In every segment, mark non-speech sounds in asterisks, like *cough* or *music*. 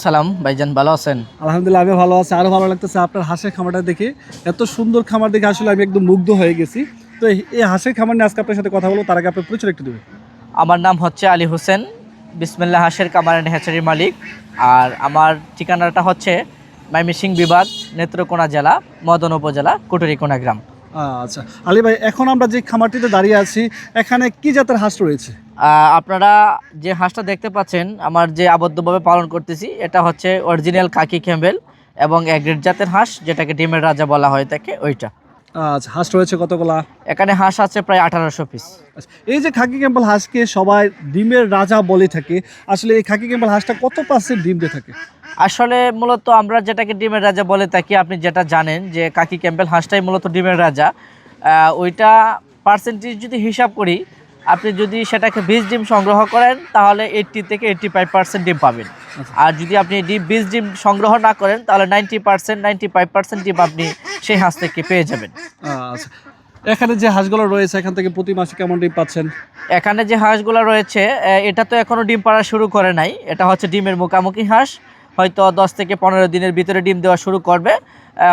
সালাম ভাইজান ভালো আছেন? আলহামদুলিল্লাহ আমি ভালো আছি। আরও ভালো লাগতেছে আপনার হাঁসের খামারটা দেখে। এত সুন্দর খামার দেখে আসলে আমি একদম মুগ্ধ হয়ে গেছি। তো এই- হাঁসের খামার নিয়ে আজকে আপনার সাথে কথা বলব তার আগে আপনার পরিচয় একটু দেবেন। আমার নাম হচ্ছে আলী হোসেন বিসমিল্লা হাসের কামার অ্যান্ড হ্যাচারির মালিক। আর আমার ঠিকানাটা হচ্ছে ময়মনসিংহ বিভাগ নেত্রকোনা জেলা মদন উপজেলা কুটুরিকোনা গ্রাম। আচ্ছা। আলী ভাই এখন আমরা যে খামারটিতে দাঁড়িয়ে আছি এখানে কি জাতের হাঁস রয়েছে? আপনারা যে হাঁসটা দেখতে পাচ্ছেন আমার যে আবদ্ধভাবে পালন করতেছি এটা হচ্ছে অরিজিনাল কাকি ক্যাম্বেল এবং এগ্রেড জাতের হাঁস যেটাকে ডিমের রাজা বলা হয় থাকে ওইটা। আচ্ছা হাঁস রয়েছে কতগুলা? এখানে হাঁস আছে প্রায় আঠারোশো পিস আচ্ছা, এই যে খাকি ক্যাম্পল হাঁসকে সবাই ডিমের রাজা বলে থাকে আসলে এই খাকি ক্যাম্পল হাঁসটা কত পার্সেন্ট ডিম দিয়ে থাকে? আসলে মূলত আমরা যেটাকে ডিমের রাজা বলে থাকি আপনি যেটা জানেন যে কাকি ক্যাম্পেল হাঁসটাই মূলত ডিমের রাজা। ওইটা পার্সেন্টেজ যদি হিসাব করি আপনি যদি সেটাকে বীজ ডিম সংগ্রহ করেন তাহলে এইট্টি থেকে এইট্টি ফাইভ পার্সেন্ট ডিম পাবেন। আর যদি আপনি ডিম বীজ ডিম সংগ্রহ না করেন তাহলে ninety percent ninety five percent ডিম আপনি সেই হাঁস থেকে পেয়ে যাবেন। আচ্ছা এখানে যে হাঁসগুলো রয়েছে এখান থেকে প্রতি মাসে কেমন ডিম পাচ্ছেন? এখানে যে হাঁসগুলো রয়েছে এটা তো এখনও ডিম পাড়া শুরু করে নাই এটা হচ্ছে ডিমের মুখামুখি হাঁস। হয়তো দশ থেকে পনেরো দিনের ভিতরে ডিম দেওয়া শুরু করবে।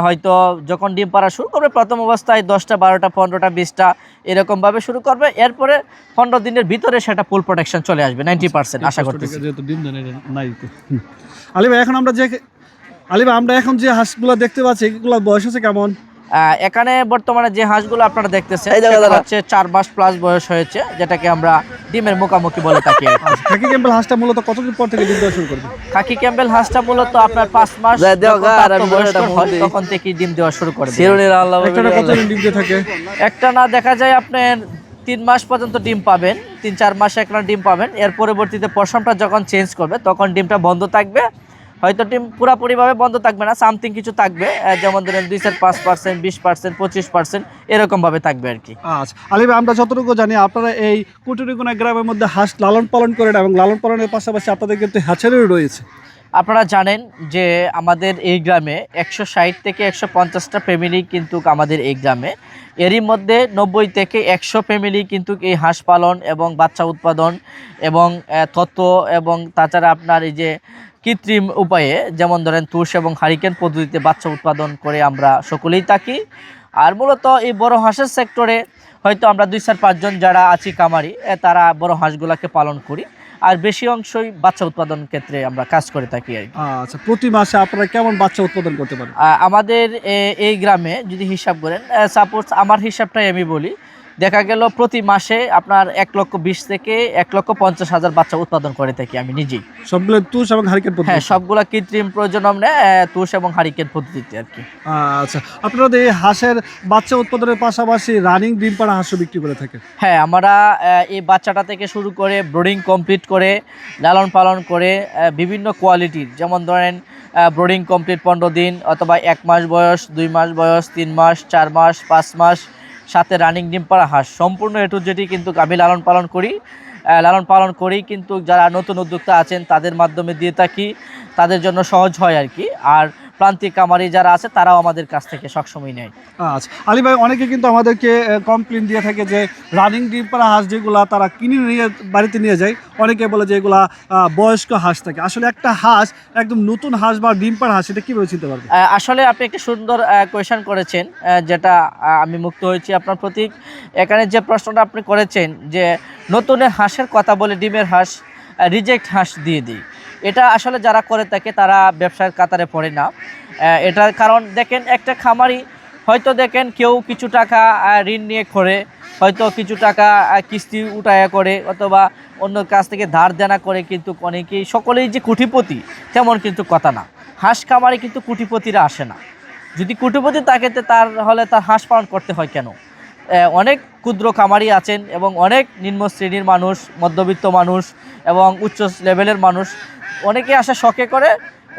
হয়তো যখন ডিম পাড়া শুরু করবে প্রথম অবস্থায় দশটা বারোটা পনেরোটা বিশটা এরকমভাবে শুরু করবে। এরপরে পনেরো দিনের ভিতরে সেটা ফুল প্রোটেকশন চলে আসবে নাইনটি পার্সেন্ট আশা করতেছি। যেহেতু ডিম দেয় না, নাই তো। হুম। আলী ভাই এখন আমরা যে আলী ভাই আমরা এখন যে হাঁসগুলো দেখতে পাচ্ছি এগুলো বয়স আছে কেমন? আহ, এখানে বর্তমানে যে হাঁসগুলো আপনারা দেখতেছেন। হচ্ছে চার মাস প্লাস বয়স হয়েছে যেটাকে আমরা ডিমের মুখামুখি বলে থাকি *laughs* খাকি ক্যাম্পেল হাঁসটা মূলত কতদিন পর থেকে ডিম দেওয়া শুরু করবে? খাকি ক্যাম্বেল হাঁসটা মূলত আপনার পাঁচ মাস। তখন থেকে ডিম দেওয়া শুরু করে দেবে। আল্লাহ একটা কতদিন ডিম দিয়ে থাকে? একটা না দেখা যায় আপনার তিন মাস পর্যন্ত ডিম পাবেন তিন চার মাসে একটা ডিম পাবেন। এর পরবর্তীতে পশমটা যখন চেঞ্জ করবে তখন ডিমটা বন্ধ থাকবে। হয়তো টিম পুরাপুরিভাবে বন্ধ থাকবে না সামথিং কিছু থাকবে যেমন ধরেন দুই চার পাঁচ পার্সেন্ট বিশ পার্সেন্ট পঁচিশ পার্সেন্ট এরকমভাবে থাকবে আর কি। আচ্ছা আলী ভাই আমরা যতটুকু জানি আপনারা এই কুটুরিগুনা গ্রামের মধ্যে হাঁস লালন পালন করেন এবং লালন পালনের পাশাপাশি আপনাদের কিন্তু হ্যাচারিও রয়েছে। আপনারা জানেন যে আমাদের এই গ্রামে একশো ষাট থেকে একশো পঞ্চাশটা ফ্যামিলি কিন্তু আমাদের এই গ্রামে। এরই মধ্যে নব্বই থেকে একশো ফ্যামিলি কিন্তু এই হাঁস পালন এবং বাচ্চা উৎপাদন এবং তত্ত্ব এবং তাছাড়া আপনার এই যে কৃত্রিম উপায়ে যেমন ধরেন তুষ এবং হারিকেন পদ্ধতিতে বাচ্চা উৎপাদন করে আমরা সকলেই থাকি। আর মূলত এই বড় হাঁসের সেক্টরে হয়তো আমরা দুই চার পাঁচজন যারা আছি কামারি তারা বড় হাঁসগুলাকে পালন করি। আর বেশি অংশই বাচ্চা উৎপাদন ক্ষেত্রে আমরা কাজ করে থাকি আর আচ্ছা প্রতি মাসে আপনারা কেমন বাচ্চা উৎপাদন করতে পারেন? আমাদের এই গ্রামে যদি হিসাব করেন সাপোজ আমার হিসাবটাই আমি বলি দেখা গেল প্রতি মাসে আপনার এক লক্ষ বিশ থেকে এক লক্ষ পঞ্চাশ হাজার বাচ্চা উৎপাদন করে থাকি আমি নিজেই। সবগুলো তুষ এবং হারিকেন হ্যাঁ পদ্ধতি সবগুলা কৃত্রিম প্রজনন তুষ এবং হারিকেন পদ্ধতিতে আর কি। আচ্ছা আপনারা এই হাঁসের বাচ্চা উৎপাদনের পাশাপাশি রানিং ডিম পাড়া হাঁসও বিক্রি করে থাকেন? হ্যাঁ আমরা এই বাচ্চাটা থেকে শুরু করে ব্রোডিং কমপ্লিট করে লালন পালন করে বিভিন্ন কোয়ালিটির যেমন ধরেন ব্রোডিং কমপ্লিট পনেরো দিন অথবা এক মাস বয়স দুই মাস বয়স তিন মাস চার মাস পাঁচ মাস সাথে রানিং ডিম পাড়া হাঁস। সম্পূর্ণ এটু যেটি কিন্তু আমি লালন পালন করি। লালন পালন করি কিন্তু যারা নতুন উদ্যোক্তা আছেন, তাদের মাধ্যমে দিয়ে থাকি। তাদের জন্য সহজ হয় আর কি। আর প্রান্তিক কামারি যারা আছে তারাও আমাদের কাছ থেকে সবসময় নেয়। আচ্ছা আলী ভাই অনেকে কিন্তু আমাদেরকে কমপ্লেন দিয়ে থাকে যে রানিং ডিম পাড়া হাঁস যেগুলা তারা কিনে নিয়ে বাড়িতে নিয়ে যায় অনেকে বলে যে এগুলা বয়স্ক হাঁস থাকে। আসলে একটা হাঁস একদম নতুন হাঁস বা ডিম পাড়া হাঁস এটা কীভাবে চিনতে পারবে আসলে আপনি একটা সুন্দর কোয়েশন করেছেন যেটা আমি মুক্ত হয়েছি আপনার প্রতীক এখানে যে প্রশ্নটা আপনি করেছেন যে নতুনের হাঁসের কথা বলে ডিমের হাঁস রিজেক্ট হাঁস দিয়ে দিই। এটা আসলে যারা করে থাকে, তারা ব্যবসার কাতারে পড়ে না। এটার কারণ দেখেন, একটা খামারি হয়তো দেখেন কেউ কিছু টাকা ঋণ নিয়ে করে, হয়তো কিছু টাকা কিস্তি উঠায়া করে, অথবা অন্য কাছ থেকে ধার দেনা করে, কিন্তু অনেকেই, সকলেই যে কুটিপতি, তেমন কিন্তু কথা না। হাঁস খামারে কিন্তু কুটিপতিরা আসে না। যদি কুটিপতি থাকে তার হলে তার হাঁস পালন করতে হয় কেন? অনেক ক্ষুদ্র খামারি আছেন এবং অনেক নিম্ন শ্রেণির মানুষ, মধ্যবিত্ত মানুষ এবং উচ্চ লেভেলের মানুষ। অনেকে আসে শখে করে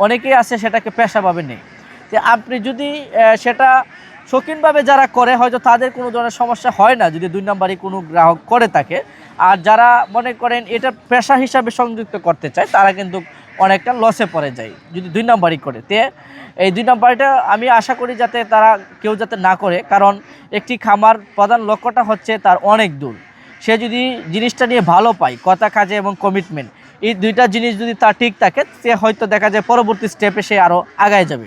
অনেকেই আসে সেটাকে পেশাভাবে নেই। তো আপনি যদি সেটা শৌখিনভাবে যারা করে, হয়তো তাদের কোনো ধরনের সমস্যা হয় না, যদি দুই নম্বরই কোনো গ্রাহক করে থাকে। আর যারা মনে করেন এটা পেশা হিসাবে সংযুক্ত করতে চায়, তারা কিন্তু অনেকটা লসে পড়ে যায়, যদি দুই নম্বরই করে। তে এই দুই নম্বরটা আমি আশা করি যাতে তারা কেউ যাতে না করে, কারণ একটি খামার প্রধান লক্ষ্যটা হচ্ছে তার অনেক দূর। সে যদি জিনিসটা নিয়ে ভালো পায়, কথা কাজে এবং কমিটমেন্ট এই দুইটা জিনিস যদি তার ঠিক থাকে, সে হয়তো দেখা যায় পরবর্তী স্টেপে সে আরও আগায় যাবে।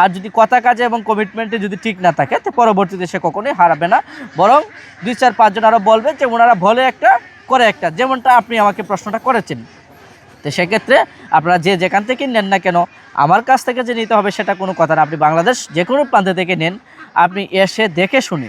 আর যদি কথা কাজে এবং কমিটমেন্টে যদি ঠিক না থাকে, তো পরবর্তীতে সে কখনোই হারাবে না। বরং দুই, চার, পাঁচজন আরও বলবে যে, ওনারা বলে একটা, করে একটা। যেমনটা আপনি আমাকে প্রশ্নটা করেছেন। তো সেক্ষেত্রে আপনারা যে যেখান থেকে নেন না কেন, আমার কাছ থেকে যে নিতে হবে সেটা কোনো কথা না। আপনি বাংলাদেশ যে কোনো প্রান্ত থেকে নেন, আপনি এসে দেখে শুনে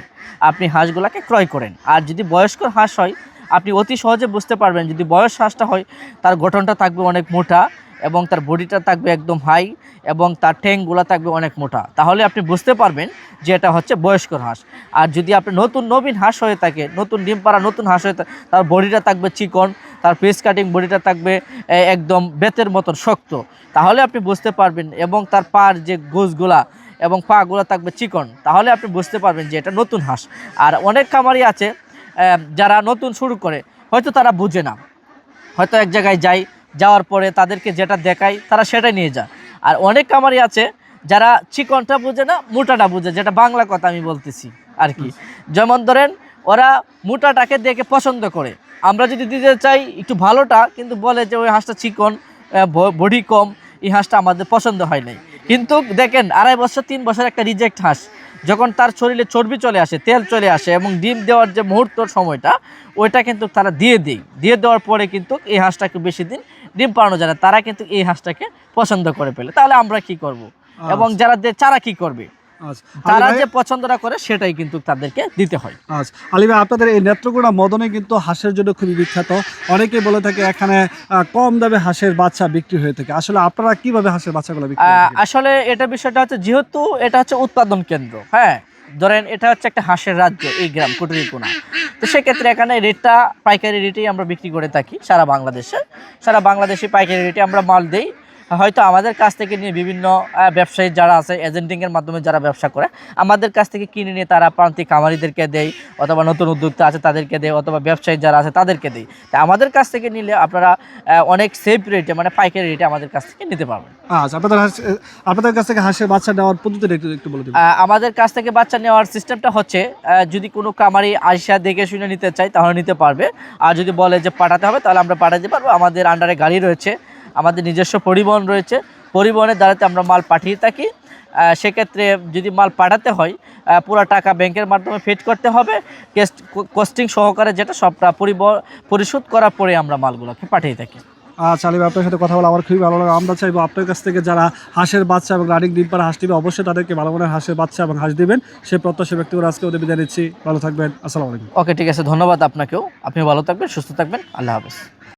আপনি হাঁসগুলাকে ক্রয় করেন। আর যদি বয়স্ক হাঁস হয়, আপনি অতি সহজে বুঝতে পারবেন, যদি বয়স হাঁসটা হয়, তার গঠনটা থাকবে অনেক মোটা এবং তার বডিটা থাকবে একদম হাই এবং তার ঠ্যাংগুলো থাকবে অনেক মোটা। তাহলে আপনি বুঝতে পারবেন যে এটা হচ্ছে বয়স্কর হাঁস। আর যদি আপনি নতুন নবীন হাঁস হয়ে থাকে, নতুন ডিম পাড়া নতুন হাঁস হয়ে থাকে, তার বডিটা থাকবে চিকন, তার পেস কাটিং বডিটা থাকবে একদম বেতের মতন শক্ত। তাহলে আপনি বুঝতে পারবেন এবং তার পার যে গোছগুলা এবং পাগুলো থাকবে চিকন। তাহলে আপনি বুঝতে পারবেন যে এটা নতুন হাঁস। আর অনেক খামারি আছে যারা নতুন শুরু করে, হয়তো তারা বুঝে না। হয়তো এক জায়গায় যায় যাওয়ার পরে তাদেরকে যেটা দেখায় তারা সেটাই নিয়ে যায়। আর অনেক কামারি আছে যারা চিকনটা বুঝে না, মোটাটা বুঝে, যেটা বাংলা কথা আমি বলতেছি আর কি। যেমন ধরেন, ওরা মোটাটাকে দেখে পছন্দ করে। আমরা যদি দিতে চাই একটু ভালোটা, কিন্তু বলে যে ওই হাঁসটা চিকন বডি কম, এই হাঁসটা আমাদের পছন্দ হয় নাই। কিন্তু দেখেন, আড়াই বছর, তিন বছর একটা রিজেক্ট হাঁস। যখন তার শরীরে চর্বি চলে আসে তেল চলে আসে এবং ডিম দেওয়ার যে মুহূর্ত সময়টা ওইটা কিন্তু তারা দিয়ে দেয়। দিয়ে দেওয়ার পরে কিন্তু এই হাঁসটাকে বেশি দিন ডিম পাড়ানো যায় না। তারা কিন্তু এই হাঁসটাকে পছন্দ করে ফেলে। তাহলে আমরা কি করব? এবং যারা দে- চারা কি করবে? আচ্ছা তারা যে পছন্দটা করে সেটাই কিন্তু তাদেরকে দিতে হয়। আচ্ছা। আলী ভাই আপনাদের এই নেত্রকোনা মদনে কিন্তু হাঁসের জন্য খুবই বিখ্যাত। অনেকে বলে থাকে এখানে কম দামে হাঁসের বাচ্চা বিক্রি হয়ে থাকে। আসলে আপনারা কীভাবে হাঁসের বাচ্চাগুলো বিক্রি? আসলে এটা বিষয়টা হচ্ছে যেহেতু এটা হচ্ছে উৎপাদন কেন্দ্র হ্যাঁ? ধরেন এটা হচ্ছে একটা হাঁসের রাজ্য এই গ্রাম কুটুরিকোনা তো সেক্ষেত্রে এখানে রেটটা পাইকারি রেটেই আমরা বিক্রি করে থাকি সারা বাংলাদেশে। সারা বাংলাদেশে পাইকারি রেটে আমরা মাল দেই। হয়তো আমাদের কাছ থেকে নিয়ে বিভিন্ন ব্যবসায়ী যারা আছে এজেন্টিংয়ের মাধ্যমে যারা ব্যবসা করে আমাদের কাছ থেকে কিনে নিয়ে তারা প্রান্তিক খামারিদেরকে দেয় অথবা নতুন উদ্যোক্তা আছে তাদেরকে দেয় অথবা ব্যবসায়ী যারা আছে তাদেরকে দেয়। তা আমাদের কাছ থেকে নিলে আপনারা অনেক সেফ রেটে মানে পাইকারি রেটে আমাদের কাছ থেকে নিতে পারবেন। আচ্ছা আপনাদের আপনাদের কাছ থেকে হাঁসের বাচ্চা নেওয়ার পদ্ধতিটা একটু একটু বলে আমাদের কাছ থেকে বাচ্চা নেওয়ার সিস্টেমটা হচ্ছে যদি কোনো কামারি আইসা দেখে শুনে নিতে চাই তাহলে নিতে পারবে। আর যদি বলে যে পাঠাতে হবে তাহলে আমরা পাঠাতে পারব। আমাদের আন্ডারে গাড়ি রয়েছে আমাদের নিজস্ব পরিবহন রয়েছে। পরিবহনের দ্বারাতে আমরা মাল পাঠিয়ে থাকি। সেক্ষেত্রে যদি মাল পাঠাতে হয় পুরো টাকা ব্যাংকের মাধ্যমে ফিট করতে হবে। কস্টিং সহকারে যেটা সবটা পরিবহন পরিশোধ করার পরে আমরা মালগুলোকে পাঠিয়ে থাকি। আচ্ছা আলী ভাই, আপনার সাথে কথা বলে আমার খুবই ভালো লাগে আমরা চাইব আপনার কাছ থেকে যারা হাঁসের বাচ্চা এবং রানিং ডিম পাড়া হাঁস দিবে অবশ্যই তাদেরকে ভালো মানের হাঁসের বাচ্চা এবং হাঁস দিবেন। সে প্রত্যাশা ব্যক্তি করে আজকে ওদের বিদায় নিচ্ছি। ভালো থাকবেন। আসসালামু আলাইকুম। ওকে ঠিক আছে। ধন্যবাদ আপনাকেও। আপনি ভালো থাকবেন সুস্থ থাকবেন। আল্লাহ হাফেজ।